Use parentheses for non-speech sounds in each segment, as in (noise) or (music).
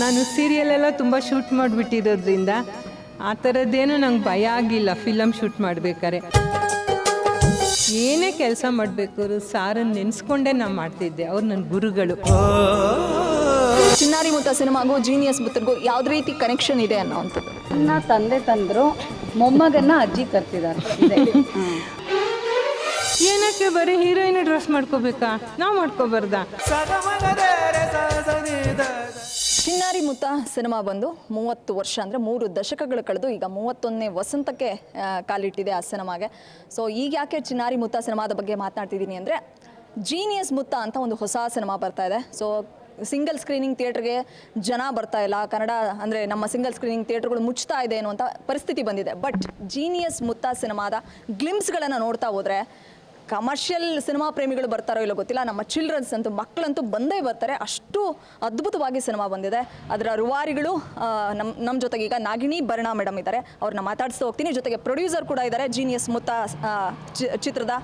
ನಾನು ಸೀರಿಯಲೆಲ್ಲ ತುಂಬ ಶೂಟ್ ಮಾಡಿಬಿಟ್ಟಿರೋದ್ರಿಂದ ಆ ಥರದ್ದೇನು ನಂಗೆ ಭಯ ಆಗಿಲ್ಲ. ಫಿಲಮ್ ಶೂಟ್ ಮಾಡಬೇಕಾರೆ ಏನೇ ಕೆಲಸ ಮಾಡಬೇಕು ಸಾರನ್ನು ನೆನೆಸ್ಕೊಂಡೇ ನಾನು ಮಾಡ್ತಿದ್ದೆ. ಅವ್ರು ನನ್ನ ಗುರುಗಳು. ಚಿನ್ನಾರಿ ಮುತ್ತ ಸಿನಿಮಾಗೂ ಜೀನಿಯಸ್ ಮುತ್ತರಿಗೂ ಯಾವ್ದು ರೀತಿ ಕನೆಕ್ಷನ್ ಇದೆ ಅನ್ನೋವಂಥದ್ದು ನನ್ನ ತಂದೆ ತಂದರು ಮೊಮ್ಮಗನ್ನ ಅಜ್ಜಿ ಕರ್ತಿದ್ದಾರೆ. ಇದೆ. ಏನಕ್ಕೆ ಬರೀ ಹೀರೋಯಿನ್ ಡ್ರೆಸ್ ಮಾಡ್ಕೋಬೇಕಾ? ನಾವು ಮಾಡ್ಕೋಬಾರ್ದಾ? ಚಿನ್ನಾರಿ ಮುತ್ತ ಸಿನಿಮಾ ಬಂದು ಮೂವತ್ತು ವರ್ಷ ಅಂದರೆ ಮೂರು ದಶಕಗಳು ಕಳೆದು ಈಗ ಮೂವತ್ತೊಂದನೇ ವಸಂತಕ್ಕೆ ಕಾಲಿಟ್ಟಿದೆ ಆ ಸಿನಿಮಾಗೆ. ಸೊ ಈಗ ಯಾಕೆ ಚಿನ್ನಾರಿ ಮುತ್ತ ಸಿನಿಮಾದ ಬಗ್ಗೆ ಮಾತನಾಡ್ತಿದ್ದೀನಿ ಅಂದರೆ ಜೀನಿಯಸ್ ಮುತ್ತ ಅಂತ ಒಂದು ಹೊಸ ಸಿನಿಮಾ ಬರ್ತಾ ಇದೆ. ಸೊ ಸಿಂಗಲ್ ಸ್ಕ್ರೀನಿಂಗ್ ಥಿಯೇಟ್ರಿಗೆ ಜನ ಬರ್ತಾ ಇಲ್ಲ. ಕನ್ನಡ ಅಂದರೆ ನಮ್ಮ ಸಿಂಗಲ್ ಸ್ಕ್ರೀನಿಂಗ್ ಥಿಯೇಟ್ರ್ಗಳು ಮುಚ್ತಾ ಇದೆ ಅನ್ನುವಂಥ ಪರಿಸ್ಥಿತಿ ಬಂದಿದೆ. ಬಟ್ ಜೀನಿಯಸ್ ಮುತ್ತ ಸಿನಿಮಾದ ಗ್ಲಿಮ್ಸ್ಗಳನ್ನು ನೋಡ್ತಾ ಹೋದರೆ ಕಮರ್ಷಿಯಲ್ ಸಿನಿಮಾ ಪ್ರೇಮಿಗಳು ಬರ್ತಾರೋ ಇಲ್ಲೋ ಗೊತ್ತಿಲ್ಲ. ನಮ್ಮ ಚಿಲ್ಡ್ರನ್ಸ್ ಅಂತೂ ಮಕ್ಕಳಂತೂ ಬಂದೇ ಬರ್ತಾರೆ. ಅಷ್ಟು ಅದ್ಭುತವಾಗಿ ಸಿನಿಮಾ ಬಂದಿದೆ. ಅದರ ರುವಾರಿಗಳು ನಮ್ಮ ನಮ್ಮ ಜೊತೆಗೆ ಈಗ ನಾಗಿಣಿ ಭರಣ ಮೇಡಮ್ ಇದ್ದಾರೆ. ಅವ್ರನ್ನ ಮಾತಾಡಿಸ್ತಾ ಹೋಗ್ತೀನಿ. ಜೊತೆಗೆ ಪ್ರೊಡ್ಯೂಸರ್ ಕೂಡ ಇದ್ದಾರೆ. ಜೀನಿಯಸ್ ಮುತ್ತ ಚಿತ್ರದ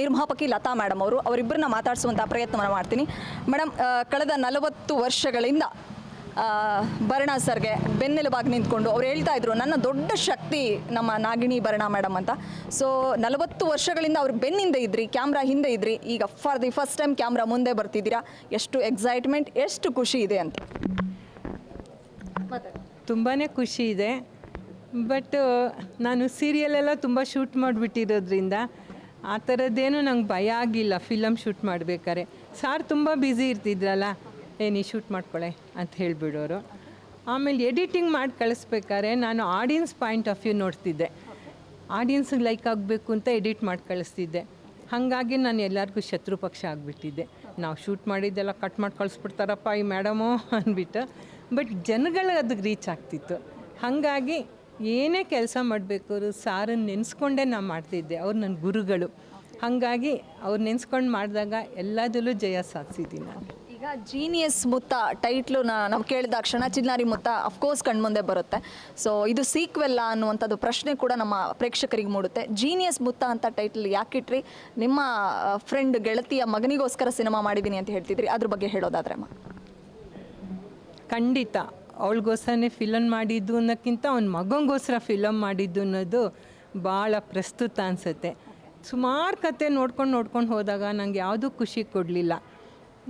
ನಿರ್ಮಾಪಕಿ ಲತಾ ಮೇಡಮ್ ಅವರು. ಅವರಿಬ್ಬರನ್ನ ಮಾತಾಡಿಸುವಂಥ ಪ್ರಯತ್ನವನ್ನು ಮಾಡ್ತೀನಿ. ಮೇಡಮ್ ಕಳೆದ ನಲವತ್ತು ವರ್ಷಗಳಿಂದ ಭರಣ ಸರ್ಗೆ ಬೆನ್ನೆಲುಬಾಗಿ ನಿಂತ್ಕೊಂಡು ಅವ್ರು ಹೇಳ್ತಾ ಇದ್ರು, ನನ್ನ ದೊಡ್ಡ ಶಕ್ತಿ ನಮ್ಮ ನಾಗಿಣಿ ಭರಣ ಮೇಡಮ್ ಅಂತ. ಸೊ ನಲವತ್ತು ವರ್ಷಗಳಿಂದ ಅವ್ರು ಬೆನ್ನಿಂದ ಇದ್ರಿ, ಕ್ಯಾಮ್ರಾ ಹಿಂದೆ ಇದ್ರಿ, ಈಗ for the first time camera ಮುಂದೆ ಬರ್ತಿದ್ದೀರಾ, ಎಷ್ಟು ಎಕ್ಸೈಟ್ಮೆಂಟ್ ಎಷ್ಟು ಖುಷಿ ಇದೆ ಅಂತ. ತುಂಬಾ ಖುಷಿ ಇದೆ ಬಟ್ ನಾನು ಸೀರಿಯಲೆಲ್ಲ ತುಂಬ ಶೂಟ್ ಮಾಡಿಬಿಟ್ಟಿರೋದ್ರಿಂದ ಆ ಥರದ್ದೇನು ನಂಗೆ ಭಯ ಆಗಿಲ್ಲ ಫಿಲಮ್ ಶೂಟ್ ಮಾಡಬೇಕಾರೆ ಸಾರ್ ತುಂಬ ಬ್ಯುಸಿ ಇರ್ತಿದ್ರಲ್ಲ ಏ, ನೀ ಶೂಟ್ ಮಾಡ್ಕೊಳ್ಳೆ ಅಂತ ಹೇಳಿಬಿಡೋರು. ಆಮೇಲೆ ಎಡಿಟಿಂಗ್ ಮಾಡಿ ಕಳಿಸ್ಬೇಕಾದ್ರೆ ನಾನು ಆಡಿಯನ್ಸ್ ಪಾಯಿಂಟ್ ಆಫ್ ವ್ಯೂ ನೋಡ್ತಿದ್ದೆ. ಆಡಿಯನ್ಸ್ಗೆ ಲೈಕ್ ಆಗಬೇಕು ಅಂತ ಎಡಿಟ್ ಮಾಡಿ ಕಳಿಸ್ತಿದ್ದೆ. ಹಾಗಾಗಿ ನಾನು ಎಲ್ಲರಿಗೂ ಶತ್ರು ಪಕ್ಷ ಆಗಿಬಿಟ್ಟಿದ್ದೆ. ನಾವು ಶೂಟ್ ಮಾಡಿದ್ದೆಲ್ಲ ಕಟ್ ಮಾಡಿ ಕಳಿಸ್ಬಿಡ್ತಾರಪ್ಪ ಈ ಮೇಡಮು ಅಂದ್ಬಿಟ್ಟು. ಬಟ್ ಜನಗಳು ಅದಕ್ಕೆ ರೀಚ್ ಆಗ್ತಿತ್ತು. ಹಾಗಾಗಿ ಏನೇ ಕೆಲಸ ಮಾಡಬೇಕು ಸಾರನ್ನು ನೆನೆಸ್ಕೊಂಡೇ ನಾನು ಮಾಡ್ತಿದ್ದೆ. ಅವ್ರು ನನ್ನ ಗುರುಗಳು. ಹಾಗಾಗಿ ಅವ್ರು ನೆನೆಸ್ಕೊಂಡು ಮಾಡಿದಾಗ ಎಲ್ಲದರಲ್ಲೂ ಜಯ ಸಾಧಿಸಿದ್ದೀನಿ ನಾನು. ಈಗ ಜೀನಿಯಸ್ ಮುತ್ತ ಟೈಟ್ಲು ನಾವು ಕೇಳಿದ ಕ್ಷಣ ಚಿನ್ನಾರಿ ಮುತ್ತ ಅಫ್ಕೋರ್ಸ್ ಕಣ್ಮುಂದೆ ಬರುತ್ತೆ. ಸೊ ಇದು ಸೀಕ್ವೆಲ್ಲ ಅನ್ನುವಂಥದ್ದು ಪ್ರಶ್ನೆ ಕೂಡ ನಮ್ಮ ಪ್ರೇಕ್ಷಕರಿಗೆ ಮೂಡುತ್ತೆ. ಜೀನಿಯಸ್ ಮುತ್ತ ಅಂತ ಟೈಟ್ಲ್ ಯಾಕಿಟ್ರಿ ನಿಮ್ಮ ಫ್ರೆಂಡ್ ಗೆಳತಿಯ ಮಗನಿಗೋಸ್ಕರ ಸಿನಿಮಾ ಮಾಡಿದ್ದೀನಿ ಅಂತ ಹೇಳ್ತಿದ್ರಿ. ಅದ್ರ ಬಗ್ಗೆ ಹೇಳೋದಾದ್ರೆ ಅಮ್ಮ. ಖಂಡಿತ. ಅವಳಿಗೋಸ್ಕರನೇ ಫಿಲಮ್ ಮಾಡಿದ್ದು ಅನ್ನೋಕ್ಕಿಂತ ಅವ್ನ ಮಗನಿಗೋಸ್ಕರ ಫಿಲಮ್ ಮಾಡಿದ್ದು ಅನ್ನೋದು ಭಾಳ ಪ್ರಸ್ತುತ ಅನಿಸುತ್ತೆ. ಸುಮಾರು ಕತೆ ನೋಡ್ಕೊಂಡು ನೋಡ್ಕೊಂಡು ಹೋದಾಗ ನನಗೆ ಯಾವುದೂ ಖುಷಿ ಕೊಡಲಿಲ್ಲ.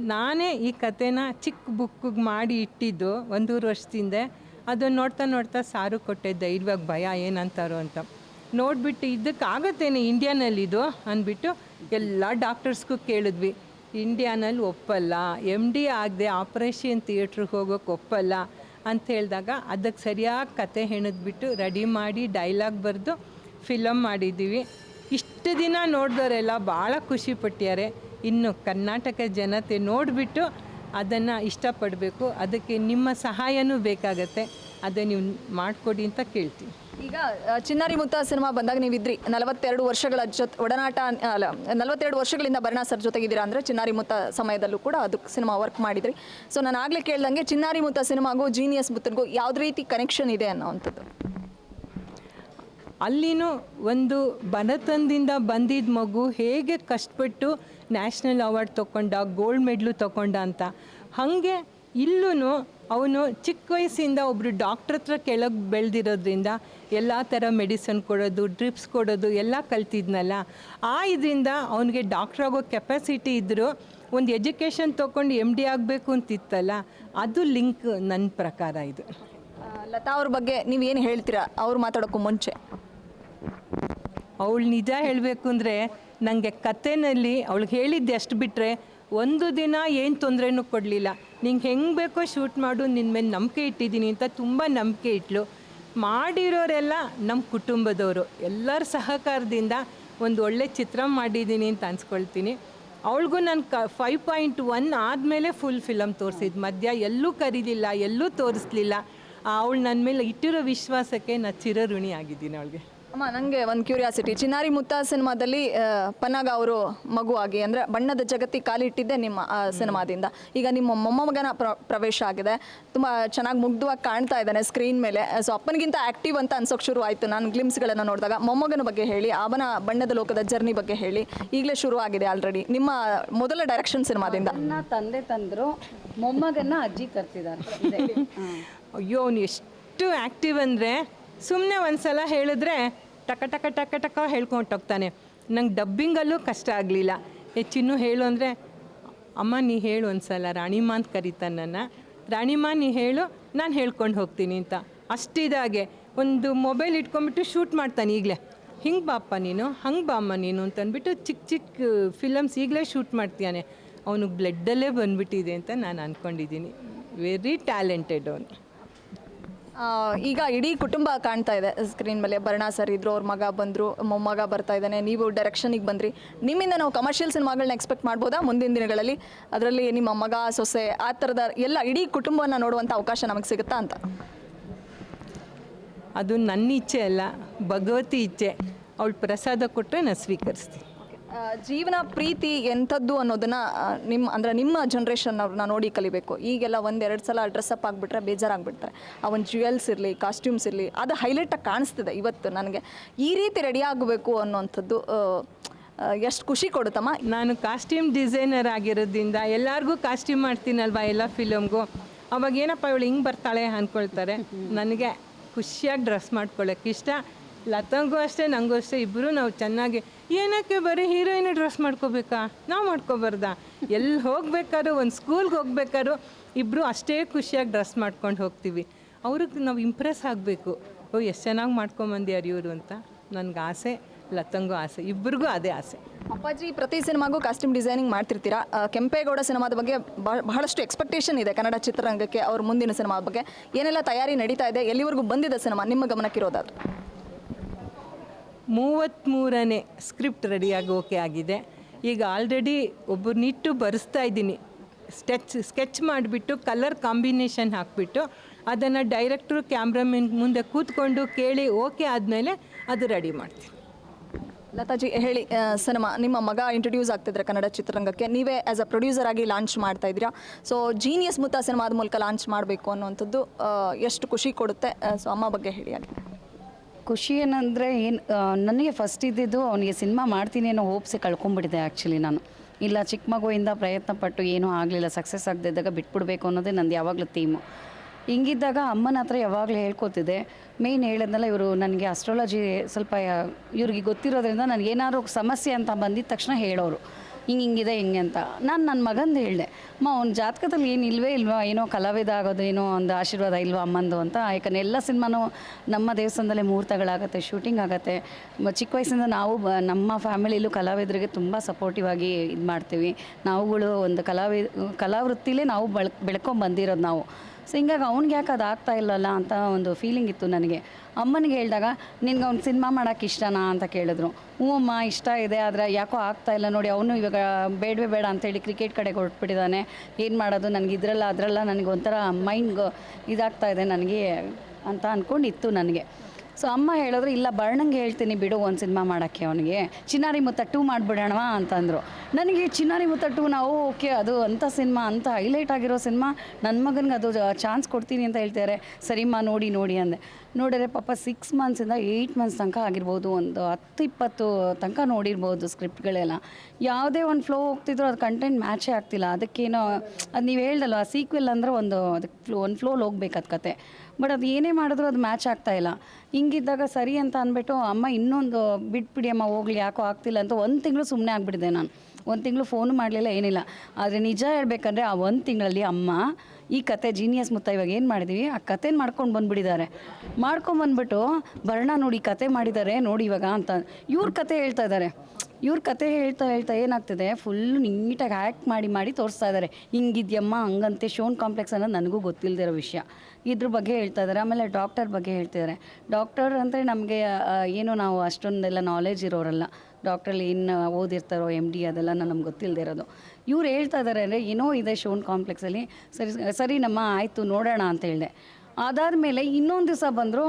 ನಾನೇ ಈ ಕತೆನ ಚಿಕ್ಕ ಬುಕ್ಕಿಗೆ ಮಾಡಿ ಇಟ್ಟಿದ್ದು ಒಂದೂರು ವರ್ಷದಿಂದ. ಅದನ್ನು ನೋಡ್ತಾ ನೋಡ್ತಾ ಸಾರು ಕೊಟ್ಟೆ, ಧೈರ್ಯವಾಗಿ ಭಯ, ಏನಂತಾರೋ ಅಂತ. ನೋಡಿಬಿಟ್ಟು ಇದಕ್ಕಾಗತ್ತೇನೆ ಇಂಡಿಯಾನಲ್ಲಿದು ಅಂದ್ಬಿಟ್ಟು ಎಲ್ಲ ಡಾಕ್ಟರ್ಸ್ಗೂ ಕೇಳಿದ್ವಿ. ಇಂಡಿಯಾನಲ್ಲಿ ಒಪ್ಪಲ್ಲ ಎಂ ಡಿ ಆಗದೆ ಆಪ್ರೇಷನ್ ಥಿಯೇಟ್ರಿಗೆ ಹೋಗೋಕೆ ಒಪ್ಪಲ್ಲ. ಅಂತ ಹೇಳಿದಾಗ ಅದಕ್ಕೆ ಸರಿಯಾಗಿ ಕತೆ ಹೆಣದ್ಬಿಟ್ಟು ರೆಡಿ ಮಾಡಿ ಡೈಲಾಗ್ ಬರೆದು ಫಿಲಮ್ ಮಾಡಿದ್ದೀವಿ. ಇಷ್ಟು ದಿನ ನೋಡಿದವರೆಲ್ಲ ಭಾಳ ಖುಷಿ ಪಟ್ಟ್ಯಾರೆ ಇನ್ನು ಕರ್ನಾಟಕ ಜನತೆ ನೋಡಿಬಿಟ್ಟು ಅದನ್ನು ಇಷ್ಟಪಡಬೇಕು. ಅದಕ್ಕೆ ನಿಮ್ಮ ಸಹಾಯನೂ ಬೇಕಾಗತ್ತೆ. ಅದೇ ನೀವು ಮಾಡಿಕೊಡಿ ಅಂತ ಕೇಳ್ತೀನಿ. ಈಗ ಚಿನ್ನಾರಿ ಮುತ್ತ ಸಿನಿಮಾ ಬಂದಾಗ ನೀವಿದ್ರಿ. ನಲವತ್ತೆರಡು ವರ್ಷಗಳ ಜೊತೆ, ಒಡನಾಟ, ಅಲ್ಲ, ನಲವತ್ತೆರಡು ವರ್ಷಗಳಿಂದ ಭರಣ ಸರ್ ಜೊತೆಗಿದ್ದೀರಾ ಅಂದರೆ ಚಿನ್ನಾರಿ ಮುತ್ತ ಸಮಯದಲ್ಲೂ ಕೂಡ ಅದು ಸಿನಿಮಾ ವರ್ಕ್ ಮಾಡಿದ್ರಿ. ಸೊ ನಾನು ಆಗಲೇ ಕೇಳ್ದಂಗೆ ಚಿನ್ನಾರಿ ಮುತ್ತ ಸಿನಿಮಾಗೂ, ಜೀನಿಯಸ್ ಮುತ್ತನಿಗೂ ಯಾವುದೇ ರೀತಿ ಕನೆಕ್ಷನ್ ಇದೆ ಅನ್ನೋವಂಥದ್ದು ಅಲ್ಲಿನೂ ಒಂದು ಬನತನದಿಂದ ಬಂದಿದ್ದ ಮಗು ಹೇಗೆ ಕಷ್ಟಪಟ್ಟು ನ್ಯಾಷನಲ್ ಅವಾರ್ಡ್ ತೊಗೊಂಡ ಗೋಲ್ಡ್ ಮೆಡ್ಲು ತೊಗೊಂಡ ಅಂತ. ಹಾಗೆ ಇಲ್ಲೂ ಅವನು ಚಿಕ್ಕ ವಯಸ್ಸಿಂದ ಒಬ್ಬರು ಡಾಕ್ಟ್ರ್ ಹತ್ರ ಕೆಳಗೆ ಬೆಳೆದಿರೋದ್ರಿಂದ ಎಲ್ಲ ಥರ ಮೆಡಿಸನ್ ಕೊಡೋದು ಡ್ರಿಪ್ಸ್ ಕೊಡೋದು ಎಲ್ಲ ಕಲ್ತಿದ್ನಲ್ಲ. ಆ ಇದರಿಂದ ಅವನಿಗೆ ಡಾಕ್ಟ್ರ್ ಆಗೋ ಕೆಪಾಸಿಟಿ ಇದ್ದರೂ ಒಂದು ಎಜುಕೇಷನ್ ತೊಗೊಂಡು ಎಂ ಡಿ ಆಗಬೇಕು ಅಂತಿತ್ತಲ್ಲ, ಅದು ಲಿಂಕ್ ನನ್ನ ಪ್ರಕಾರ ಇದು. ಲತಾ ಅವ್ರ ಬಗ್ಗೆ ನೀವು ಏನು ಹೇಳ್ತೀರಾ? ಅವ್ರು ಮಾತಾಡೋಕ್ಕೂ ಮುಂಚೆ. ಅವಳು ನಿಜ ಹೇಳಬೇಕು ಅಂದರೆ ನನಗೆ ಕತೆನಲ್ಲಿ ಅವಳಿಗೆ ಹೇಳಿದ್ದೆ ಅಷ್ಟು ಬಿಟ್ಟರೆ ಒಂದು ದಿನ ಏನು ತೊಂದರೆನೂ ಕೊಡಲಿಲ್ಲ. ನಿಂಗೆ ಹೆಂಗೆ ಬೇಕೋ ಶೂಟ್ ಮಾಡು ನಿನ್ನ ಮೇಲೆ ನಂಬಿಕೆ ಇಟ್ಟಿದ್ದೀನಿ ಅಂತ ತುಂಬ ನಂಬಿಕೆ ಇಟ್ಲು. ಮಾಡಿರೋರೆಲ್ಲ ನಮ್ಮ ಕುಟುಂಬದವರು. ಎಲ್ಲರ ಸಹಕಾರದಿಂದ ಒಂದು ಒಳ್ಳೆ ಚಿತ್ರ ಮಾಡಿದ್ದೀನಿ ಅಂತ ಅನ್ಸ್ಕೊಳ್ತೀನಿ. ಅವಳಿಗೂ ನಾನು ಕ ಫೈವ್ ಪಾಯಿಂಟ್ ಒನ್ ಆದಮೇಲೆ ಫುಲ್ ಫಿಲಮ್ ತೋರಿಸಿದ್ದು ಮಧ್ಯ ಎಲ್ಲೂ ಕರೀಲಿಲ್ಲ ಎಲ್ಲೂ ತೋರಿಸ್ಲಿಲ್ಲ. ಅವಳು ನನ್ನ ಮೇಲೆ ಇಟ್ಟಿರೋ ವಿಶ್ವಾಸಕ್ಕೆ ನಾನು ಚಿರಋಣಿ ಆಗಿದ್ದೀನಿ ಅವಳಿಗೆ. ಅಮ್ಮ ನನಗೆ ಒಂದು ಕ್ಯೂರಿಯಾಸಿಟಿ ಚಿನ್ನಾರಿ ಮುತ್ತ ಸಿನಿಮಾದಲ್ಲಿ ಪನ್ನಾಗ ಪನ್ನಗ ಅವರು ಮಗುವಾಗಿ ಅಂದರೆ ಬಣ್ಣದ ಜಗತ್ತಿ ಕಾಲಿಟ್ಟಿದ್ದೆ ನಿಮ್ಮ ಆ, ಸಿನಿಮಾದಿಂದ. ಈಗ ನಿಮ್ಮ ಮೊಮ್ಮಗನ ಪ್ರ ಪ್ರವೇಶ ಆಗಿದೆ. ತುಂಬ ಚೆನ್ನಾಗಿ ಮುಗ್ಧವಾಗಿ ಕಾಣ್ತಾ ಇದ್ದಾನೆ ಸ್ಕ್ರೀನ್ ಮೇಲೆ. ಸೊ ಅಪ್ಪನಿಗಿಂತ ಆ್ಯಕ್ಟಿವ್ ಅಂತ ಅನ್ಸೋಕೆ ಶುರು ಆಯಿತು ನಾನು ಗ್ಲಿಮ್ಸ್ಗಳನ್ನು ನೋಡಿದಾಗ. ಮೊಮ್ಮಗನ ಬಗ್ಗೆ ಹೇಳಿ ಅವನ ಬಣ್ಣದ ಲೋಕದ ಜರ್ನಿ ಬಗ್ಗೆ ಹೇಳಿ. ಈಗಲೇ ಶುರು ಆಗಿದೆ ಆಲ್ರೆಡಿ ನಿಮ್ಮ ಮೊದಲ ಡೈರೆಕ್ಷನ್ ಸಿನಿಮಾದಿಂದ. ನನ್ನ ತಂದೆ ತಂದರು ಮೊಮ್ಮಗನ ಅಜ್ಜಿ ಕರ್ತಿದ್ದಾರೆ. (laughs) ಅಯ್ಯೋ ಅವನು ಎಷ್ಟು ಆ್ಯಕ್ಟಿವ್ ಅಂದರೆ ಸುಮ್ಮನೆ ಒಂದು ಸಲ ಹೇಳಿದ್ರೆ ಟಕ ಟಕ ಟಕ ಟಕ ಹೇಳ್ಕೊಂಡು ಹೋಗ್ತಾನೆ. ನಂಗೆ ಡಬ್ಬಿಂಗಲ್ಲೂ ಕಷ್ಟ ಆಗಲಿಲ್ಲ. ಹೆಚ್ಚಿನ್ನೂ ಹೇಳು ಅಂದರೆ, ಅಮ್ಮ, ನೀ ಹೇಳು ಒಂದು ಸಲ ರಾಣಿಮಾ ಅಂತ ಕರೀತಾನೆ ನನ್ನ. ರಾಣಿಮಾ, ನೀ ಹೇಳು, ನಾನು ಹೇಳ್ಕೊಂಡು ಹೋಗ್ತೀನಿ ಅಂತ. ಅಷ್ಟಿದಾಗೆ ಒಂದು ಮೊಬೈಲ್ ಇಟ್ಕೊಂಡ್ಬಿಟ್ಟು ಶೂಟ್ ಮಾಡ್ತಾನೆ ಈಗಲೇ. ಹಿಂಗೆ ಬಾಪ್ಪ ನೀನು, ಹಂಗೆ ಬಾಮ್ಮ ನೀನು ಅಂತಂದ್ಬಿಟ್ಟು ಚಿಕ್ಕ ಚಿಕ್ಕ ಫಿಲಮ್ಸ್ ಈಗಲೇ ಶೂಟ್ ಮಾಡ್ತೀಯಾನೆ. ಅವನಿಗೆ ಬ್ಲಡ್ಡಲ್ಲೇ ಬಂದ್ಬಿಟ್ಟಿದೆ ಅಂತ ನಾನು ಅಂದ್ಕೊಂಡಿದ್ದೀನಿ ವೆರಿ ಟ್ಯಾಲೆಂಟೆಡ್ ಅವನು. ಈಗ ಇಡೀ ಕುಟುಂಬ ಕಾಣ್ತಾ ಇದೆ ಸ್ಕ್ರೀನ್ ಮೇಲೆ. ಭರಣಾ ಸರ್ ಇದ್ರು, ಅವ್ರ ಮಗ ಬಂದರು ಮೊಮ್ಮಗ ಬರ್ತಾ ಇದ್ದಾನೆ. ನೀವು ಡೈರೆಕ್ಷನಿಗೆ ಬಂದ್ರಿ. ನಿಮ್ಮಿಂದ ನಾವು ಕಮರ್ಷಿಯಲ್ ಸಿನಿಮಾಗಳನ್ನ ಎಕ್ಸ್ಪೆಕ್ಟ್ ಮಾಡ್ಬೋದಾ? ಮುಂದಿನ ದಿನಗಳಲ್ಲಿ. ಅದರಲ್ಲಿ ನಿಮ್ಮ ಮಗ, ಸೊಸೆ, ಆ ಥರದ ಎಲ್ಲ ಇಡೀ ಕುಟುಂಬವನ್ನು ನೋಡುವಂಥ ಅವಕಾಶ ನಮಗೆ ಸಿಗುತ್ತಾ ಅಂತ? ಅದು ನನ್ನ ಇಚ್ಛೆ ಅಲ್ಲ, ಭಗವತಿ ಇಚ್ಛೆ. ಅವಳು ಪ್ರಸಾದ ಕೊಟ್ಟರೆ ನಾನು ಸ್ವೀಕರಿಸ್ತೀನಿ. ಜೀವನ ಪ್ರೀತಿ ಎಂಥದ್ದು ಅನ್ನೋದನ್ನ ನಿಮ್ಮ ಅಂದ್ರೆ ನಿಮ್ಮ ಜನ್ರೇಷನ್ ಅವ್ರನ್ನ ನೋಡಿ ಕಲಿಬೇಕು. ಈಗೆಲ್ಲ ಒಂದೆರಡು ಸಲ ಡ್ರೆಸ್ಅಪ್ ಆಗಿಬಿಟ್ರೆ ಬೇಜಾರಾಗ್ಬಿಡ್ತಾರೆ. ಆ ಒಂದು ಜ್ಯುವೆಲ್ಸ್ ಇರಲಿ ಕಾಸ್ಟ್ಯೂಮ್ಸ್ ಇರಲಿ ಅದು ಹೈಲೈಟಾಗಿ ಕಾಣಿಸ್ತಿದೆ ಇವತ್ತು ನನಗೆ. ಈ ರೀತಿ ರೆಡಿ ಆಗಬೇಕು ಅನ್ನೋವಂಥದ್ದು ಎಷ್ಟು ಖುಷಿ ಕೊಡುತ್ತಮ್ಮ? ನಾನು ಕಾಸ್ಟ್ಯೂಮ್ ಡಿಸೈನರ್ ಆಗಿರೋದ್ರಿಂದ ಎಲ್ಲರಿಗೂ ಕಾಸ್ಟ್ಯೂಮ್ ಮಾಡ್ತೀನಲ್ವಾ ಎಲ್ಲ ಫಿಲಮ್ಗೂ ಅವಾಗ ಏನಪ್ಪ ಇವಳು ಹಿಂಗೆ ಬರ್ತಾಳೆ ಅಂದ್ಕೊಳ್ತಾರೆ (laughs) ನನಗೆ ಖುಷಿಯಾಗಿ ಡ್ರೆಸ್ ಮಾಡ್ಕೊಳ್ಳೋಕೆ ಇಷ್ಟ. ಲತಂಗೂ ಅಷ್ಟೇ ನನಗೂ ಅಷ್ಟೇ ಇಬ್ಬರು ನಾವು ಚೆನ್ನಾಗಿ, ಏನಕ್ಕೆ ಬರೀ ಹೀರೋಯಿನ್ ಡ್ರೆಸ್ ಮಾಡ್ಕೋಬೇಕಾ? ನಾವು ಮಾಡ್ಕೋಬಾರ್ದಾ? ಎಲ್ಲಿ ಹೋಗ್ಬೇಕಾದ್ರೂ, ಒಂದು ಸ್ಕೂಲ್ಗೆ ಹೋಗ್ಬೇಕಾದ್ರೂ ಇಬ್ಬರು ಅಷ್ಟೇ ಖುಷಿಯಾಗಿ ಡ್ರೆಸ್ ಮಾಡ್ಕೊಂಡು ಹೋಗ್ತೀವಿ. ಅವ್ರಿಗೆ ನಾವು ಇಂಪ್ರೆಸ್ ಆಗಬೇಕು. ಓ, ಎಷ್ಟು ಚೆನ್ನಾಗಿ ಮಾಡ್ಕೊಂಬಂದ್ಯಾರು ಇವರು ಅಂತ ನನಗೆ ಆಸೆ, ಲತಂಗೂ ಆಸೆ ಇಬ್ಬರಿಗೂ ಅದೇ ಆಸೆ. ಅಪ್ಪಾಜಿ, ಪ್ರತಿ ಸಿನಿಮಾಗೂ ಕಾಸ್ಟ್ಯೂಮ್ ಡಿಸೈನಿಂಗ್ ಮಾಡ್ತಿರ್ತೀರಾ? ಕೆಂಪೇಗೌಡ ಸಿನಿಮಾದ ಬಗ್ಗೆ ಬಹಳ- ಬಹಳಷ್ಟು ಎಕ್ಸ್ಪೆಕ್ಟೇಷನ್ ಇದೆ ಕನ್ನಡ ಚಿತ್ರರಂಗಕ್ಕೆ, ಅವ್ರ ಮುಂದಿನ ಸಿನಿಮಾ ಬಗ್ಗೆ. ಏನೆಲ್ಲ ತಯಾರಿ ನಡೀತಾ ಇದೆ, ಎಲ್ಲಿವರೆಗೂ ಬಂದಿದೆ ಸಿನಿಮಾ? ನಿಮ್ಮ ಗಮನಕ್ಕಿರೋದಾದ್ರೆ. ಮೂವತ್ತ್ಮೂರನೇ ಸ್ಕ್ರಿಪ್ಟ್ ರೆಡಿಯಾಗಿ ಓಕೆ ಆಗಿದೆ. ಈಗ ಆಲ್ರೆಡಿ ಒಬ್ಬರನ್ನಿಟ್ಟು ಬರೆಸ್ತಾ ಇದ್ದೀನಿ. ಸ್ಟೆಚ್ ಸ್ಕೆಚ್ ಮಾಡಿಬಿಟ್ಟು ಕಲರ್ ಕಾಂಬಿನೇಷನ್ ಹಾಕಿಬಿಟ್ಟು, ಅದನ್ನು ಡೈರೆಕ್ಟ್ರು ಕ್ಯಾಮ್ರಾಮನ್ ಮುಂದೆ ಕೂತ್ಕೊಂಡು ಕೇಳಿ ಓಕೆ ಆದಮೇಲೆ ಅದು ರೆಡಿ ಮಾಡ್ತೀನಿ. ಲತಾಜಿ, ಹೇಳಿ ಸಿನಿಮಾ ನಿಮ್ಮ ಮಗ ಇಂಟ್ರೊಡ್ಯೂಸ್ ಆಗ್ತಿದ್ರೆ ಕನ್ನಡ ಚಿತ್ರರಂಗಕ್ಕೆ, ನೀವೇ ಆ್ಯಸ್ ಅ ಪ್ರೊಡ್ಯೂಸರ್ ಆಗಿ ಲಾಂಚ್ ಮಾಡ್ತಾ ಇದ್ದೀರಾ? ಸೊ ಜೀನಿಯಸ್ ಮುತ್ತ ಸಿನಿಮಾದ ಮೂಲಕ ಲಾಂಚ್ ಮಾಡಬೇಕು ಅನ್ನುವಂಥದ್ದು ಎಷ್ಟು ಖುಷಿ ಕೊಡುತ್ತೆ? ಸೊ ಅಮ್ಮ ಬಗ್ಗೆ ಹೇಳಿ ಹಾಗೆ ಖುಷಿ ಏನಂದರೆ ಏನು ನನಗೆ ಫಸ್ಟ್ ಇದ್ದಿದ್ದು ಅವನಿಗೆ ಸಿನಿಮಾ ಮಾಡ್ತೀನಿ ಅನ್ನೋ ಹೋಪ್ಸೆ ಕಳ್ಕೊಂಡ್ಬಿಟ್ಟಿದೆ ಆ್ಯಕ್ಚುಲಿ ನಾನು. ಇಲ್ಲ, ಚಿಕ್ಕ ಮಗುವಿಂದ ಪ್ರಯತ್ನ ಪಟ್ಟು ಏನೂ ಆಗಲಿಲ್ಲ ಸಕ್ಸಸ್ ಆಗದಿದ್ದಾಗ ಬಿಟ್ಬಿಡ್ಬೇಕು ಅನ್ನೋದೇ ನಂದು ಯಾವಾಗಲೂ ಥೀಮು ಹಿಂಗಿದ್ದಾಗ ಅಮ್ಮನ ಹತ್ರ ಯಾವಾಗಲೂ ಹೇಳ್ಕೊತಿದ್ದೆ. ಮೇಯ್ನ್ ಹೇಳಿದ್ನಲ್ಲ, ಇವರು ನನಗೆ ಅಸ್ಟ್ರಾಲಜಿ ಸ್ವಲ್ಪ ಇವ್ರಿಗೆ ಗೊತ್ತಿರೋದ್ರಿಂದ ನನಗೇನಾದ್ರು ಸಮಸ್ಯೆ ಅಂತ ಬಂದಿದ್ದ ತಕ್ಷಣ ಹೇಳೋರು. ಹಿಂಗೆ ಹಿಂಗಿದೆ, ಹಿಂಗೆ ಅಂತ. ನಾನು ನನ್ನ ಮಗಂದು ಹೇಳಿದೆ, ಅಮ್ಮ, ಅವ್ನ ಜಾತಕದಲ್ಲಿ ಏನು ಇಲ್ವೇ ಇಲ್ವಾ? ಏನೋ ಕಲಾವಿದ ಆಗೋದು ಏನೋ ಒಂದು ಆಶೀರ್ವಾದ ಇಲ್ವಾ ಅಮ್ಮಂದು? ಅಂತ. ಯಾಕಂದರೆ ಎಲ್ಲ ಸಿನಿಮಾನೂ ನಮ್ಮ ದೇವಸ್ಥಾನದಲ್ಲೇ ಮುಹೂರ್ತಗಳಾಗುತ್ತೆ ಶೂಟಿಂಗ್ ಆಗುತ್ತೆ. ಚಿಕ್ಕ ವಯಸ್ಸಿಂದ ನಾವು ನಮ್ಮ ಫ್ಯಾಮಿಲಿಯಲ್ಲೂ ಕಲಾವಿದರಿಗೆ ತುಂಬ ಸಪೋರ್ಟಿವ್ ಆಗಿ ಇದು ಮಾಡ್ತೀವಿ. ನಾವುಗಳು ಒಂದು ಕಲಾವಿ, ಕಲಾವೃತ್ತಿಲೇ ನಾವು ಬೆಳ್ ಬೆಳ್ಕೊಂಡು ಬಂದಿರೋದು ನಾವು. ಸೊ ಹಿಂಗಾಗಿ ಅವ್ನಿಗೆ ಯಾಕೆ ಅದು ಆಗ್ತಾ ಇಲ್ಲಲ್ಲ ಅಂತ ಒಂದು ಫೀಲಿಂಗ್ ಇತ್ತು ನನಗೆ. ಅಮ್ಮನಿಗೆ ಹೇಳಿದಾಗ, ನಿನ್ಗೆ ಅವ್ನು ಸಿನಿಮಾ ಮಾಡೋಕ್ಕೆ ಇಷ್ಟನಾ? ಅಂತ ಕೇಳಿದ್ರು. ಹ್ಞೂ ಅಮ್ಮ, ಇಷ್ಟ ಇದೆ, ಆದರೆ ಯಾಕೋ ಆಗ್ತಾ ಇಲ್ಲ ನೋಡಿ, ಅವನು ಇವಾಗ ಬೇಡವೇ ಬೇಡ ಅಂತೇಳಿ ಕ್ರಿಕೆಟ್ ಕಡೆಗೆ ಹೊರಟ್ಬಿಟ್ಟಿದ್ದಾನೆ ಏನು ಮಾಡೋದು? ನನಗೆ ಇದರಲ್ಲ, ಅದರಲ್ಲ ನನಗೆ ಒಂಥರ ಮೈಂಡ್ ಇದಾಗ್ತಾ ಇದೆ ನನಗೆ ಅಂತ ಅಂದ್ಕೊಂಡಿತ್ತು ನನಗೆ. ಸೊ, ಅಮ್ಮ ಹೇಳಿದ್ರು, ಇಲ್ಲ, ಬರ್ಣಂಗೆ ಹೇಳ್ತೀನಿ ಬಿಡು ಒಂದು ಸಿನಿಮಾ ಮಾಡೋಕ್ಕೆ ಅವನಿಗೆ. ಚಿನ್ನಾರಿ ಮುತ್ತ ಟೂ ಮಾಡಿಬಿಡೋಣವಾ? ಅಂತಂದರು ನನಗೆ ಚಿನ್ನಾರಿ ಮುತ್ತ ಟೂ ನಾವು, ಓಕೆ, ಅದು ಅಂಥ ಸಿನಿಮಾ, ಅಂತ ಹೈಲೈಟ್ ಆಗಿರೋ ಸಿನಿಮಾ ನನ್ನ ಮಗನಿಗೆ ಅದು ಚಾನ್ಸ್ ಕೊಡ್ತೀನಿ ಅಂತ ಹೇಳ್ತಾರೆ ಸರಿಮ್ಮ, ನೋಡಿ ನೋಡಿ ಅಂದೆ. ನೋಡಿದ್ರೆ ಪಾಪ ಸಿಕ್ಸ್ ಮಂತ್ಸಿಂದ ಏಯ್ಟ್ ಮಂತ್ಸ್ ತನಕ ಆಗಿರ್ಬೋದು, ಒಂದು ಹತ್ತು ಇಪ್ಪತ್ತು ತನಕ ನೋಡಿರ್ಬೋದು ಸ್ಕ್ರಿಪ್ಟ್ಗಳೆಲ್ಲ ಯಾವುದೇ ಒಂದು ಫ್ಲೋ ಹೋಗ್ತಿದ್ರು ಅದು ಕಂಟೆಂಟ್ ಮ್ಯಾಚೇ ಆಗ್ತಿಲ್ಲ. ಅದಕ್ಕೇನೋ, ಅದು ನೀವು ಹೇಳ್ದಲ್ವ ಸೀಕ್ವೆಲ್ ಅಂದರೆ ಒಂದು ಅದಕ್ಕೆ ಫ್ಲೋ ಒಂದು ಫ್ಲೋಲ್ ಹೋಗ್ಬೇಕು ಅದು ಕತೆ. ಬಟ್ ಅದು ಏನೇ ಮಾಡಿದ್ರು ಅದು ಮ್ಯಾಚ್ ಆಗ್ತಾ ಇಲ್ಲ. ಹಿಂಗಿದ್ದಾಗ ಸರಿ ಅಂತ ಅಂದ್ಬಿಟ್ಟು ಅಮ್ಮ ಇನ್ನೊಂದು ಬಿಟ್ಬಿಡಿ ಅಮ್ಮ ಹೋಗ್ಲಿ, ಯಾಕೋ ಆಗ್ತಿಲ್ಲ ಅಂತ ಒಂದು ತಿಂಗಳು ಸುಮ್ಮನೆ ಆಗಿಬಿಟ್ಟಿದೆ ನಾನು. ಒಂದು ತಿಂಗಳು ಫೋನು ಮಾಡಲಿಲ್ಲ, ಏನಿಲ್ಲ. ಆದರೆ ನಿಜ ಹೇಳ್ಬೇಕಂದ್ರೆ ಆ ಒಂದು ತಿಂಗಳಲ್ಲಿ ಅಮ್ಮ ಈ ಕತೆ ಜೀನಿಯಸ್ ಮುತ್ತ ಇವಾಗ ಏನು ಮಾಡಿದೀವಿ? ಆ ಕತೆನ ಮಾಡ್ಕೊಂಡು ಬಂದ್ಬಿಟ್ಟಿದ್ದಾರೆ ಮಾಡ್ಕೊಂಡು ಬಂದ್ಬಿಟ್ಟು ಬರ್ಣ ನೋಡಿ ಕತೆ ಮಾಡಿದ್ದಾರೆ ನೋಡಿ ಇವಾಗ ಅಂತ. ಇವ್ರ ಕತೆ ಹೇಳ್ತಾ ಇದ್ದಾರೆ ಇವ್ರ ಕತೆ ಹೇಳ್ತಾ ಹೇಳ್ತಾ ಏನಾಗ್ತಿದೆ? ಫುಲ್ಲು ನೀಟಾಗಿ ಹ್ಯಾಕ್ ಮಾಡಿ ಮಾಡಿ ತೋರಿಸ್ತಾ ಇದ್ದಾರೆ ಹಿಂಗಿದ್ಯಮ್ಮ, ಹಂಗಂತೆ ಶೋನ್ ಕಾಂಪ್ಲೆಕ್ಸ್ ಅನ್ನೋದು ನನಗೂ ಗೊತ್ತಿಲ್ಲದಿರೋ ವಿಷಯ. ಇದ್ರ ಬಗ್ಗೆ ಹೇಳ್ತಾ ಇದ್ದಾರೆ ಆಮೇಲೆ ಡಾಕ್ಟರ್ ಬಗ್ಗೆ ಹೇಳ್ತಿದ್ದಾರೆ ಡಾಕ್ಟರ್ ಅಂದರೆ ನಮಗೆ ಏನು ನಾವು ಅಷ್ಟೊಂದೆಲ್ಲ ನಾಲೆಜ್ ಇರೋರಲ್ಲ. ಡಾಕ್ಟ್ರಲ್ಲಿ ಏನು ಓದಿರ್ತಾರೋ ಎಂ ಡಿ ಅದೆಲ್ಲ ನಮ್ಗೆ ಗೊತ್ತಿಲ್ಲದೆ ಇರೋದು. ಇವ್ರು ಹೇಳ್ತಾ ಇದ್ದಾರೆ ಅಂದರೆ, ಏನೋ ಇದೆ ಶೋನ್ ಕಾಂಪ್ಲೆಕ್ಸಲ್ಲಿ. ಸರಿ ಸರಿ, ನಮ್ಮ ಆಯಿತು ನೋಡೋಣ ಅಂತ ಹೇಳಿದೆ. ಅದಾದಮೇಲೆ ಇನ್ನೊಂದು ದಿವಸ ಬಂದರು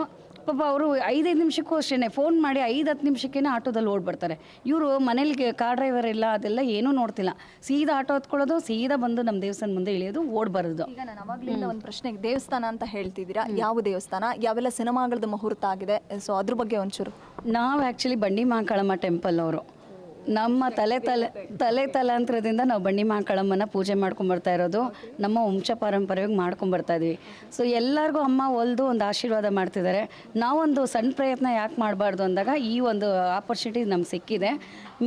ಪಾಪ ಅವರು ಐದೈದು ನಿಮಿಷಕ್ಕೂ ಅಷ್ಟೇ ಫೋನ್ ಮಾಡಿ ಐದು ಹತ್ತು ನಿಮಿಷಕ್ಕೇನೆ ಆಟೋದಲ್ಲಿ ಓಡ್ಬರ್ತಾರೆ ಇವರು ಮನೇಲಿ ಕಾರ್ ಡ್ರೈವರ್ ಇಲ್ಲ ಅದೆಲ್ಲ ಏನೂ ನೋಡ್ತಿಲ್ಲ. ಸೀದಾ ಆಟೋ ಹತ್ಕೊಳ್ಳೋದು ಸೀದಾ ಬಂದು ನಮ್ಮ ದೇವಸ್ಥಾನ ಮುಂದೆ ಇಳಿಯೋದು ಓಡ್ಬಾರದು. ಈಗ ನಾನು ಅವಾಗಲಿಂದ ಒಂದು ಪ್ರಶ್ನೆ ದೇವಸ್ಥಾನ ಅಂತ ಹೇಳ್ತಿದ್ದೀರಾ? ಯಾವ ದೇವಸ್ಥಾನ? ಯಾವೆಲ್ಲ ಸಿನಿಮಾಗಳದ್ದು ಮುಹೂರ್ತ ಆಗಿದೆ? ಸೊ ಅದ್ರ ಬಗ್ಗೆ ಒಂಚೂರು. ನಾವು ಆ್ಯಕ್ಚುಲಿ ಬಂಡಿ ಮಹಾಕಾಳಮ್ಮ ಟೆಂಪಲ್ ಅವರು. ನಮ್ಮ ತಲೆ ತಲೆ ತಲೆ ತಲಾಂತರದಿಂದ ನಾವು ಬನ್ನಿ ಮಾಕಳಮ್ಮನ ಪೂಜೆ ಮಾಡ್ಕೊಂಬರ್ತಾ ಇರೋದು. ನಮ್ಮ ವಂಶ ಪಾರಂಪರ್ಯವಾಗಿ ಮಾಡ್ಕೊಂಬರ್ತಾ ಇದ್ವಿ. ಸೊ ಎಲ್ಲರಿಗೂ ಅಮ್ಮ ಒಲ್ದು ಒಂದು ಆಶೀರ್ವಾದ ಮಾಡ್ತಿದ್ದಾರೆ ನಾವೊಂದು ಸಣ್ಣ ಪ್ರಯತ್ನ ಯಾಕೆ ಮಾಡಬಾರ್ದು ಅಂದಾಗ ಈ ಒಂದು ಆಪರ್ಚುನಿಟಿ ನಮ್ಗೆ ಸಿಕ್ಕಿದೆ.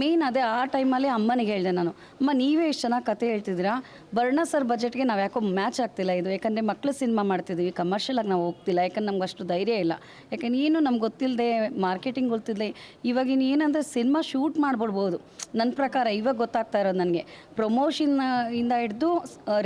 ಮೇನ್ ಅದೇ ಆ ಟೈಮಲ್ಲಿ ಅಮ್ಮನಿಗೆ ಹೇಳಿದೆ ನಾನು, ಅಮ್ಮ, ನೀವೇ ಎಷ್ಟು ಚೆನ್ನಾಗಿ ಕತೆ ಹೇಳ್ತಿದ್ದೀರಾ? ಬರ್ಣ ಸರ್ ಬಜೆಟ್ಗೆ ನಾವು ಯಾಕೋ ಮ್ಯಾಚ್ ಆಗ್ತಿಲ್ಲ. ಇದು ಯಾಕಂದರೆ ಮಕ್ಕಳು ಸಿನಿಮಾ ಮಾಡ್ತಿದ್ವಿ. ಕಮರ್ಷಿಯಲಾಗಿ ನಾವು ಹೋಗ್ತಿಲ್ಲ. ಯಾಕಂದ್ರೆ ನಮ್ಗೆ ಅಷ್ಟು ಧೈರ್ಯ ಇಲ್ಲ. ಯಾಕಂದ್ರೆ ಏನು ನಮ್ಗೆ ಗೊತ್ತಿಲ್ಲದೆ ಮಾರ್ಕೆಟಿಂಗ್ ಗೊತ್ತಿಲ್ಲದೆ ಇವಾಗಿನ ಏನಂದರೆ ಸಿನಿಮಾ ಶೂಟ್ ಮಾಡ್ಬಿಡ್ಬೋದು ನನ್ನ ಪ್ರಕಾರ ಇವಾಗ ಗೊತ್ತಾಗ್ತಾ ಇರೋದು ನನಗೆ. ಪ್ರಮೋಷನ್ ಇಂದ ಹಿಡಿದು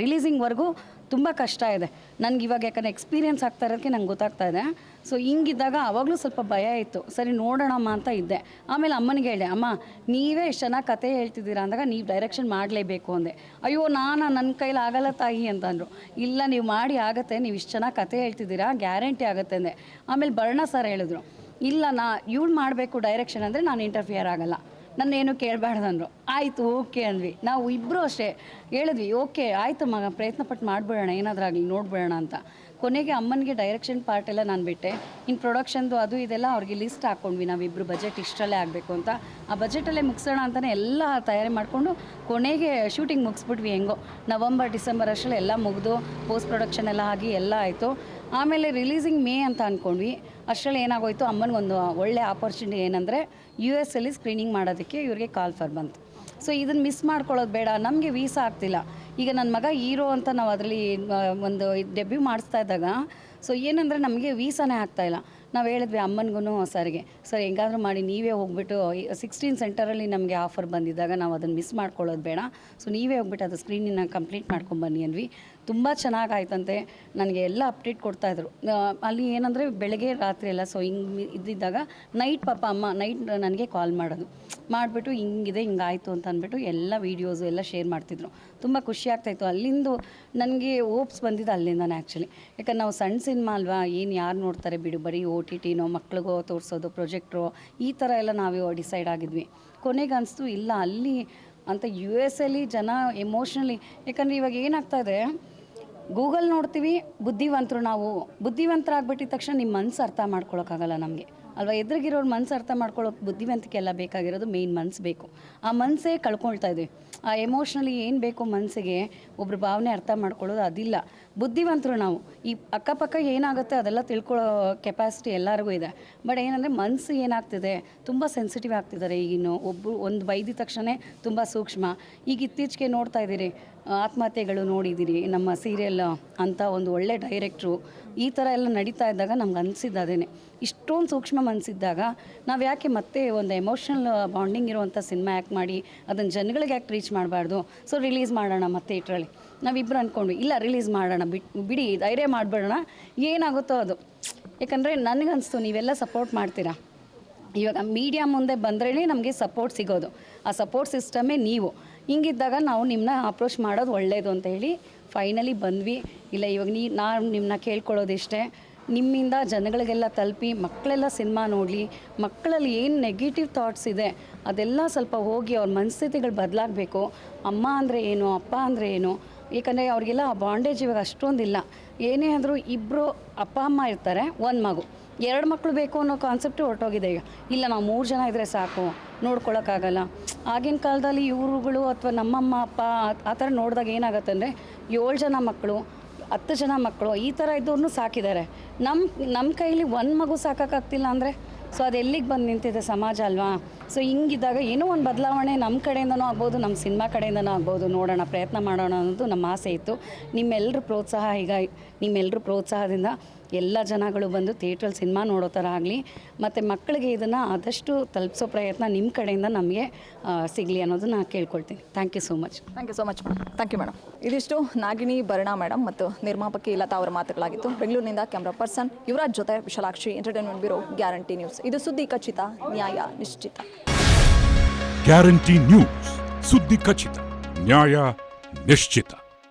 ರಿಲೀಸಿಂಗ್ವರೆಗೂ ತುಂಬ ಕಷ್ಟ ಇದೆ. ನನಗೆ ಇವಾಗ ಯಾಕಂದರೆ ಎಕ್ಸ್ಪೀರಿಯೆನ್ಸ್ ಆಗ್ತಾ ಇರೋದಕ್ಕೆ ನಂಗೆ ಗೊತ್ತಾಗ್ತಾ ಇದೆ. ಸೊ ಹಿಂಗಿದ್ದಾಗ ಆವಾಗಲೂ ಸ್ವಲ್ಪ ಭಯ ಇತ್ತು. ಸರಿ, ನೋಡೋಣಮ್ಮ ಅಂತ ಇದ್ದೆ. ಆಮೇಲೆ ಅಮ್ಮನಿಗೆ ಹೇಳಿದೆ, ಅಮ್ಮ, ನೀವೇ ಎಷ್ಟು ಚೆನ್ನಾಗಿ ಕತೆ ಹೇಳ್ತಿದ್ದೀರಾ? ಅಂದಾಗ, ನೀವು ಡೈರೆಕ್ಷನ್ ಮಾಡಲೇಬೇಕು ಅಂದೆ. ಅಯ್ಯೋ, ನಾನು ನನ್ನ ಕೈಲಿ ಆಗಲ್ಲ ತಾಯಿ ಅಂತಂದರು ಇಲ್ಲ, ನೀವು ಮಾಡಿ ಆಗುತ್ತೆ. ನೀವು ಇಷ್ಟು ಚೆನ್ನಾಗಿ ಕತೆ ಹೇಳ್ತಿದ್ದೀರಾ, ಗ್ಯಾರಂಟಿ ಆಗುತ್ತೆ ಅಂದೆ. ಆಮೇಲೆ ಬರ್ಣ ಸರ್ ಹೇಳಿದ್ರು, ಇಲ್ಲ, ನಾ, ಇವಳು ಮಾಡಬೇಕು ಡೈರೆಕ್ಷನ್ ಅಂದರೆ ನಾನು ಇಂಟರ್ಫಿಯರ್ ಆಗಲ್ಲ. ನನ್ನ ಏನು ಕೇಳಬಾರ್ದಂದ್ರು. ಆಯಿತು, ಓಕೆ ಅಂದ್ವಿ. ನಾವು ಇಬ್ಬರು ಅಷ್ಟೇ ಹೇಳಿದ್ವಿ, ಓಕೆ, ಆಯಿತು ಮಗ ಪ್ರಯತ್ನ ಪಟ್ಟು ಮಾಡಿಬಿಡೋಣ, ಏನಾದರೂ ಆಗಲಿ ನೋಡ್ಬಿಡೋಣ ಅಂತ. ಕೊನೆಗೆ ಅಮ್ಮನಿಗೆ ಡೈರೆಕ್ಷನ್ ಪಾರ್ಟ್ ಎಲ್ಲ ನಾನು ಬಿಟ್ಟೆ. ಇನ್ನು ಪ್ರೊಡಕ್ಷನ್ದು ಅದು ಇದೆಲ್ಲ ಅವ್ರಿಗೆ ಲಿಸ್ಟ್ ಹಾಕ್ಕೊಂಡ್ವಿ ನಾವಿಬ್ಬರು ಬಜೆಟ್ ಇಷ್ಟರಲ್ಲೇ ಆಗಬೇಕು ಅಂತ. ಆ ಬಜೆಟಲ್ಲೇ ಮುಗಿಸೋಣ ಅಂತಲೇ ಎಲ್ಲ ತಯಾರಿ ಮಾಡಿಕೊಂಡು ಕೊನೆಗೆ ಶೂಟಿಂಗ್ ಮುಗಿಸ್ಬಿಟ್ವಿ ಹೆಂಗೋ. ನವಂಬರ್, ಡಿಸೆಂಬರ್ ಅಷ್ಟರಲ್ಲಿ ಎಲ್ಲ ಮುಗಿದು ಪೋಸ್ಟ್ ಪ್ರೊಡಕ್ಷನ್ ಎಲ್ಲ ಆಗಿ ಎಲ್ಲ ಆಯಿತು. ಆಮೇಲೆ ರಿಲೀಸಿಂಗ್ ಮೇ ಅಂತ ಅಂದ್ಕೊಂಡ್ವಿ ಅಷ್ಟರಲ್ಲಿ ಏನಾಗೋಯ್ತು? ಅಮ್ಮನಿಗೊಂದು ಒಳ್ಳೆ ಆಪರ್ಚುನಿಟಿ ಏನಂದರೆ ಯು ಎಸ್ ಅಲ್ಲಿ ಸ್ಕ್ರೀನಿಂಗ್ ಮಾಡೋದಕ್ಕೆ ಇವ್ರಿಗೆ ಕಾಲ್ ಫರ್ ಬಂತು. ಸೊ ಇದನ್ನು ಮಿಸ್ ಮಾಡ್ಕೊಳ್ಳೋದು ಬೇಡ. ನಮಗೆ ವೀಸಾ ಆಗ್ತಿಲ್ಲ. ಈಗ ನನ್ನ ಮಗ ಹೀರೋ ಅಂತ ನಾವು ಅದರಲ್ಲಿ ಒಂದು ಡೆಬ್ಯೂ ಮಾಡಿಸ್ತಾ ಇದ್ದಾಗ ಸೊ ಏನಂದರೆ ನಮಗೆ ವೀಸಾನೇ ಆಗ್ತಾಯಿಲ್ಲ ನಾವು ಹೇಳಿದ್ವಿ ಅಮ್ಮನಿಗೂ ಸರ್ಗೆ, ಸರ್, ಹೆಂಗಾದರೂ ಮಾಡಿ, ನೀವೇ ಹೋಗ್ಬಿಟ್ಟು ಸಿಕ್ಸ್ಟೀನ್ ಸೆಂಟರಲ್ಲಿ ನಮಗೆ ಆಫರ್ ಬಂದಿದ್ದಾಗ ನಾವು ಅದನ್ನು ಮಿಸ್ ಮಾಡ್ಕೊಳ್ಳೋದು ಬೇಡ. ಸೊ ನೀವೇ ಹೋಗ್ಬಿಟ್ಟು ಅದು ಸ್ಕ್ರೀನಿನ ಕಂಪ್ಲೀಟ್ ಮಾಡ್ಕೊಂಬನ್ನಿ ಅಂದ್ವಿ. ತುಂಬ ಚೆನ್ನಾಗಾಯ್ತಂತೆ. ನನಗೆ ಎಲ್ಲ ಅಪ್ಡೇಟ್ ಕೊಡ್ತಾಯಿದ್ರು ಅಲ್ಲಿ ಏನಂದರೆ ಬೆಳಗ್ಗೆ ರಾತ್ರಿ ಎಲ್ಲ, ಸೊ ಹಿಂಗೆ ಇದ್ದಿದ್ದಾಗ ನೈಟ್ ಪಾಪ ಅಮ್ಮ, ನೈಟ್ ನನಗೆ ಕಾಲ್ ಮಾಡೋದು. ಮಾಡಿಬಿಟ್ಟು ಹಿಂಗಿದೆ, ಹಿಂಗಾಯಿತು ಅಂತ ಅಂದ್ಬಿಟ್ಟು ಎಲ್ಲ ವೀಡಿಯೋಸು ಎಲ್ಲ ಶೇರ್ ಮಾಡ್ತಿದ್ರು. ತುಂಬ ಖುಷಿ ಆಗ್ತಾಯಿತ್ತು. ಅಲ್ಲಿಂದು ನನಗೆ ಓಪ್ಸ್ ಬಂದಿದ್ದು ಅಲ್ಲಿಂದನೇ ಆ್ಯಕ್ಚುಲಿ. ಯಾಕಂದ್ರೆ ನಾವು ಸಣ್ಣ ಸಿನಿಮಾ ಅಲ್ವಾ, ಏನು ಯಾರು ನೋಡ್ತಾರೆ ಬಿಡು, ಬರೀ ಓ ಟಿ ಟಿನೋ ಮಕ್ಳಿಗೋ, ತೋರಿಸೋದು, ಪ್ರೊಜೆಕ್ಟ್ರು, ಈ ಥರ ಎಲ್ಲ ನಾವು ಡಿಸೈಡ್ ಆಗಿದ್ವಿ. ಕೊನೆಗೆ ಅನಿಸ್ತು, ಇಲ್ಲ, ಅಲ್ಲಿ ಅಂತ ಯು ಎಸ್ ಅಲ್ಲಿ ಜನ ಎಮೋಷ್ನಲಿ, ಯಾಕಂದರೆ ಇವಾಗ ಏನಾಗ್ತಾ ಇದೆ ಗೂಗಲ್ ನೋಡ್ತೀವಿ, ಬುದ್ಧಿವಂತರು ನಾವು. ಬುದ್ಧಿವಂತರಾಗ್ಬಿಟ್ಟಿದ ತಕ್ಷಣ ನಿಮ್ಮ ಮನಸ್ಸು ಅರ್ಥ ಮಾಡ್ಕೊಳಕ್ಕಾಗಲ್ಲ ನಮಗೆ. ಅಲ್ವಾ? ಎದುರಿಗಿರೋರು ಮನಸ್ಸು ಅರ್ಥ ಮಾಡ್ಕೊಳ್ಳೋಕೆ ಬುದ್ಧಿವಂತಿಕೆ ಎಲ್ಲ ಬೇಕಾಗಿರೋದು ಮೇಯ್ನ್ ಮನ್ಸು ಬೇಕು. ಆ ಮನಸ್ಸೇ ಕಳ್ಕೊಳ್ತಾ ಇದ್ವಿ ಆ ಎಮೋಷ್ನಲಿ ಏನು ಬೇಕು ಮನಸ್ಸಿಗೆ ಒಬ್ರ ಭಾವನೆ ಅರ್ಥ ಮಾಡ್ಕೊಳ್ಳೋದು ಅದಿಲ್ಲ. ಬುದ್ಧಿವಂತರು ನಾವು. ಈ ಅಕ್ಕಪಕ್ಕ ಏನಾಗುತ್ತೆ ಅದೆಲ್ಲ ತಿಳ್ಕೊಳ್ಳೋ ಕೆಪಾಸಿಟಿ ಎಲ್ಲರಿಗೂ ಇದೆ. ಬಟ್ ಏನಂದರೆ ಮನಸ್ಸು ಏನಾಗ್ತಿದೆ, ತುಂಬ ಸೆನ್ಸಿಟಿವ್ ಆಗ್ತಿದ್ದಾರೆ ಈಗಿನ ಒಬ್ಬರು ಒಂದು ಬೈದಿದ ತಕ್ಷಣ ತುಂಬ ಸೂಕ್ಷ್ಮ. ಈಗ ಇತ್ತೀಚೆಗೆ ನೋಡ್ತಾ ಇದ್ದೀರಿ, ಆತ್ಮಹತ್ಯೆಗಳು ನೋಡಿದ್ದೀರಿ, ನಮ್ಮ ಸೀರಿಯಲ್ ಅಂತ ಒಂದು ಒಳ್ಳೆ ಡೈರೆಕ್ಟ್ರು ಈ ಥರ ಎಲ್ಲ ನಡೀತಾ ಇದ್ದಾಗ ನಮ್ಗೆ ಅನಿಸಿದ್ದು ಅದೇನೆ. ಇಷ್ಟೊಂದು ಸೂಕ್ಷ್ಮ ಮನಸ್ಸಿದ್ದಾಗ ನಾವು ಯಾಕೆ ಮತ್ತೆ ಒಂದು ಎಮೋಷನಲ್ ಬಾಂಡಿಂಗ್ ಇರುವಂಥ ಸಿನಿಮಾ ಯಾಕೆ ಮಾಡಿ ಅದನ್ನು ಜನಗಳಿಗೆ ಯಾಕೆ ರೀಚ್ ಮಾಡಬಾರ್ದು? ಸೊ ರಿಲೀಸ್ ಮಾಡೋಣ ಮತ್ತೆ ಇಟ್ರಲ್ಲಿ ನಾವಿಬ್ಬರು ಅಂದ್ಕೊಂಡ್ವಿ ಇಲ್ಲ ರಿಲೀಸ್ ಮಾಡೋಣ, ಬಿಟ್, ಬಿಡಿ, ಧೈರ್ಯ ಮಾಡಿಬಿಡೋಣ. ಏನಾಗುತ್ತೋ ಅದು. ಯಾಕಂದರೆ ನನಗನ್ನಿಸ್ತು ನೀವೆಲ್ಲ ಸಪೋರ್ಟ್ ಮಾಡ್ತೀರಾ? ಇವಾಗ ಮೀಡಿಯಾ ಮುಂದೆ ಬಂದ್ರೇ ನಮಗೆ ಸಪೋರ್ಟ್ ಸಿಗೋದು. ಆ ಸಪೋರ್ಟ್ ಸಿಸ್ಟಮೇ ನೀವು. ಹಿಂಗಿದ್ದಾಗ ನಾವು ನಿಮ್ಮನ್ನ ಅಪ್ರೋಚ್ ಮಾಡೋದು ಒಳ್ಳೆಯದು ಅಂತ ಹೇಳಿ ಫೈನಲಿ ಬಂದ್ವಿ. ಇಲ್ಲ, ಇವಾಗ ನೀ, ನಾನು ನಿಮ್ಮನ್ನ ಕೇಳ್ಕೊಳ್ಳೋದಿಷ್ಟೇ. ನಿಮ್ಮಿಂದ ಜನಗಳಿಗೆಲ್ಲ ತಲುಪಿ ಮಕ್ಕಳೆಲ್ಲ ಸಿನಿಮಾ ನೋಡಲಿ, ಮಕ್ಕಳಲ್ಲಿ ಏನು ನೆಗೆಟಿವ್ ಥಾಟ್ಸ್ ಇದೆ, ಅದೆಲ್ಲ ಸ್ವಲ್ಪ ಹೋಗಿ ಅವ್ರ ಮನಸ್ಥಿತಿಗಳು ಬದಲಾಗಬೇಕು. ಅಮ್ಮ ಅಂದರೆ ಏನು, ಅಪ್ಪ ಅಂದರೆ ಏನು, ಏಕೆಂದರೆ ಅವ್ರಿಗೆಲ್ಲ ಆ ಬಾಂಡೇಜ್ ಇವಾಗ ಅಷ್ಟೊಂದಿಲ್ಲ. ಏನೇ ಆದರೂ ಇಬ್ಬರು ಅಪ್ಪ, ಅಮ್ಮ ಇರ್ತಾರೆ, ಒಂದು ಮಗು. ಎರಡು ಮಕ್ಕಳು ಬೇಕು ಅನ್ನೋ ಕಾನ್ಸೆಪ್ಟ್ ಹೊರಟೋಗಿದೆ ಈಗ. ಇಲ್ಲ ನಾವು ಮೂರು ಜನ ಇದ್ದರೆ ಸಾಕು ನೋಡ್ಕೊಳ್ಳೋಕ್ಕಾಗಲ್ಲ ಆಗಿನ ಕಾಲದಲ್ಲಿ ಇವರುಗಳು ಅಥವಾ ನಮ್ಮಮ್ಮ, ಅಪ್ಪ ಆ- ಥರ ನೋಡಿದಾಗ ಏನಾಗುತ್ತೆ ಅಂದರೆ ಏಳು ಜನ ಮಕ್ಕಳು ಹತ್ತು ಜನ ಮಕ್ಕಳು ಈ ಥರ ಇದ್ದವ್ರನ್ನೂ ಸಾಕಿದ್ದಾರೆ. ನಮ್ಮ ನಮ್ಮ ಕೈಲಿ ಒಂದು ಮಗು ಸಾಕೋಕ್ಕಾಗ್ತಿಲ್ಲ ಅಂದರೆ, ಸೊ ಅದು ಎಲ್ಲಿಗೆ ಬಂದು ನಿಂತಿದೆ ಸಮಾಜ ಅಲ್ವಾ? ಸೊ ಹಿಂಗಿದ್ದಾಗ ಏನೋ ಒಂದು ಬದಲಾವಣೆ ನಮ್ಮ ಕಡೆಯಿಂದನೂ ಆಗ್ಬೋದು ನಮ್ಮ ಸಿನಿಮಾ ಕಡೆಯಿಂದನೂ ಆಗ್ಬೋದು ನೋಡೋಣ, ಪ್ರಯತ್ನ ಮಾಡೋಣ ಅನ್ನೋದು ನಮ್ಮ ಆಸೆ ಇತ್ತು. ನಿಮ್ಮೆಲ್ಲರ ಪ್ರೋತ್ಸಾಹ ಈಗ ನಿಮ್ಮೆಲ್ಲರ ಪ್ರೋತ್ಸಾಹದಿಂದ ಎಲ್ಲ ಜನಗಳು ಬಂದು ಥಿಯೇಟ್ರಲ್ಲಿ ಸಿನಿಮಾ ನೋಡೋ ಥರ ಆಗಲಿ ಮತ್ತು ಮಕ್ಕಳಿಗೆ ಇದನ್ನು ಆದಷ್ಟು ತಲುಪಿಸೋ ಪ್ರಯತ್ನ ನಿಮ್ಮ ಕಡೆಯಿಂದ ನಮಗೆ ಸಿಗಲಿ ಅನ್ನೋದನ್ನ ಕೇಳ್ಕೊಳ್ತೀನಿ. Thank you so much thank you so much thank you madam ಇದಿಷ್ಟು ನಾಗಿನಿ ಭರಣಾ ಮೇಡಮ್ ಮತ್ತು ನಿರ್ಮಾಪಕಿ ಲತಾ ಅವರ ಮಾತುಗಳಾಗಿತ್ತು. ಬೆಂಗಳೂರಿನಿಂದ ಕ್ಯಾಮ್ರಾ ಪರ್ಸನ್ ಯುವರಾಜ್ ಜೊತೆ Vishalakshi entertainment bureau guarantee news. ಇದು ಸುದ್ದಿ ಖಚಿತ ನ್ಯಾಯ ನಿಶ್ಚಿತ. ಗ್ಯಾರಂಟಿ ನ್ಯೂಸ್ ಸುದ್ದಿ ಖಚಿತ ನ್ಯಾಯ ನಿಶ್ಚಿತ.